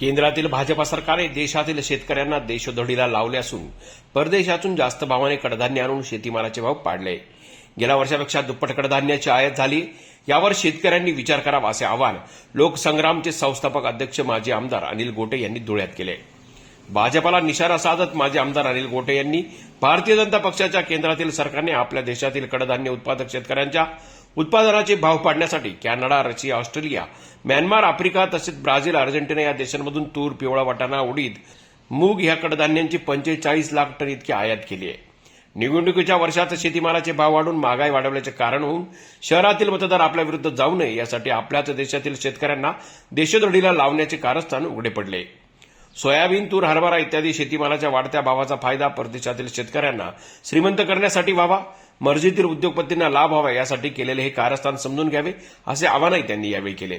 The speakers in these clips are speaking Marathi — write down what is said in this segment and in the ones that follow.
केंद्रातील भाजपा सरकारने देशातील शेतकऱ्यांना देशोधडीला लावले असून परदेशातून जास्त भावाने कडधान्य आणून शेतीमालाचे भाव पाडले. गेल्या वर्षापेक्षा दुप्पट कडधान्याची आयात झाली. यावर शेतकऱ्यांनी विचार करावा असे आवाहन लोकसंग्रामचे संस्थापक अध्यक्ष माजी आमदार अनिल गोटे यांनी धुळ्यात केले. भाजपाला निशाणा साधत माजी आमदार अनिल गोटे यांनी भारतीय जनता पक्षाच्या केंद्रातील सरकारने आपल्या देशातील कडधान्य उत्पादक शेतकऱ्यांच्या उत्पादनाचे भाव पाडण्यासाठी Canada Russia Australia Myanmar Africa तसेच ब्राझील अर्जेंटिना या देशांमधून तूर पिवळा वाटाणा उडीद मूग ह्या कडधान्यांची पंचेचाळीस लाख टन इतकी आयात केली आहे. निवडणुकीच्या वर्षात शेतीमालाचे भाव वाढून महागाई वाढवल्याचे कारण होऊन शहरातील मतदार आपल्या विरुद्ध जाऊ नये यासाठी आपल्याच देशातील शेतकऱ्यांना देशोधडीला लावण्याचे कारस्थान उघडे पडले. सोयाबीन तूर हरभरा इत्यादी शेतीमालाच्या वाढत्या भावाचा फायदा परदेशातील शेतकऱ्यांना श्रीमंत करण्यासाठी व्हावा मर्जीतील उद्योगपतींना लाभ व्हावा यासाठी केलेले हे कारस्थान समजून घ्यावे असे आवाहनही त्यांनी यावेळी केले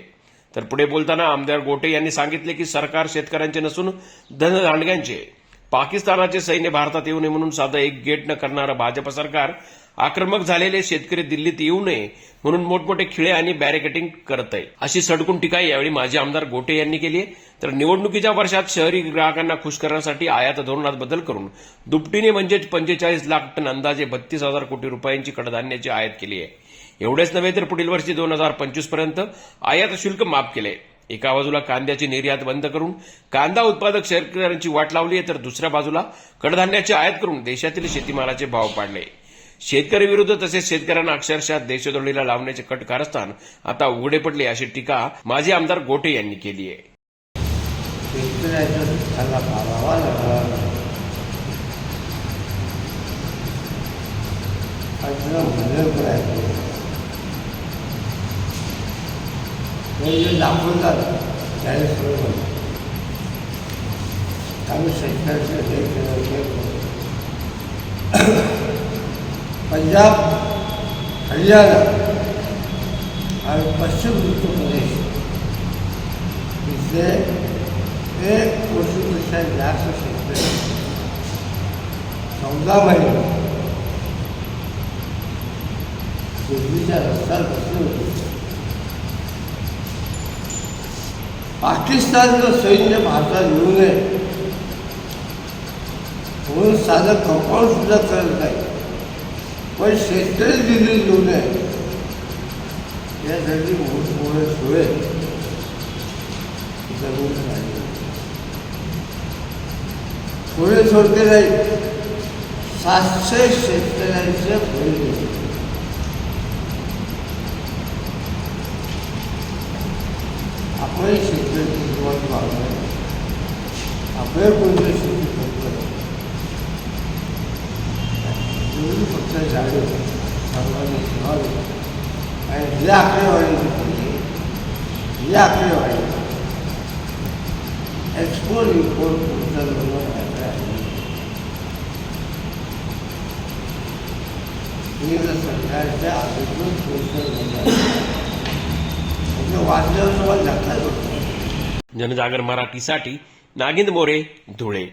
तर पुढे बोलताना आमदार गोटे यांनी सांगितले की सरकार शेतकऱ्यांचे नसून धनदांडग्यांचे आहे. पाकिस्तानाचे सैन्य भारतात येऊ नये म्हणून साधं एक गेट न करणारं भाजप सरकार आक्रमक झालेले शेतकरी दिल्लीत येऊ नये म्हणून मोठमोठे खिळे आणि बॅरिकेटिंग करत आहे अशी सडकून टीका यावेळी माजी आमदार गोटे यांनी केली आहे तर निवडणुकीच्या वर्षात शहरी ग्राहकांना खुश करण्यासाठी आयात धोरणात बदल करून दुपटीने म्हणजेच पंचेचाळीस लाख टन अंदाजे बत्तीस हजार कोटी रुपयांची कडधान्याची आयात केली आहे एवढेच नव्हे तर पुढील वर्षी दोन हजार पंचवीसपर्यंत आयात शुल्क माफ केले एका बाजूला कांद्याची निर्यात बंद करून कांदा उत्पादक शेतकऱ्यांची वाट लावली आहे तर दुसऱ्या बाजूला कडधान्याची आयात करून देशातील शेतीमालाचे भाव पाडले. शेतकरी विरुद्ध तसेच शेतकऱ्यांना अक्षरशः देशोधडीला लावण्याचे कट कारस्थान आता उघडे पडले अशी टीका माजी आमदार गोटे यांनी केली आहे. शेतकऱ्याच्या हे जे दाखवतात चाळीस बरोबर आम्ही शेतकऱ्याचं हे केलं ते पंजाब हरियाणा आणि पश्चिम उत्तर प्रदेश इथले एक कोटीपेक्षा जास्त शेतकरी चौदा महिने. पूर्वीच्या रस्त्यावर बसले होते. पाकिस्तानचं सैन्य भारतात येऊ नये. म्हणून साधं कंपाऊंड सुद्धा करत नाही. पण शेतकरी दिल्लीत येऊ नये. यासाठी मोठमोठे सोय जरूर राहिले. थोडे सोडते नाही. सातशे शेतकऱ्यांचे बळी गेले. आपण शेतकऱ्याची सुरुवात वाढवणार आपल्या कोणत्या शेती करतो तुम्ही फक्त झाडे सर्वांनी ठेवावे आणि ही आकडेवारी घेतली ही आकडेवारी एक्सपोर्ट इम्पोर्ट पोर्टल बनवण्यात आहे केंद्र सरकारच्या अधिकृत पोर्टल बनवण्यात म्हणजे वाचल्यावर तुम्हाला जनजागर मराठीसाठी नागिंद मोरे धुळे.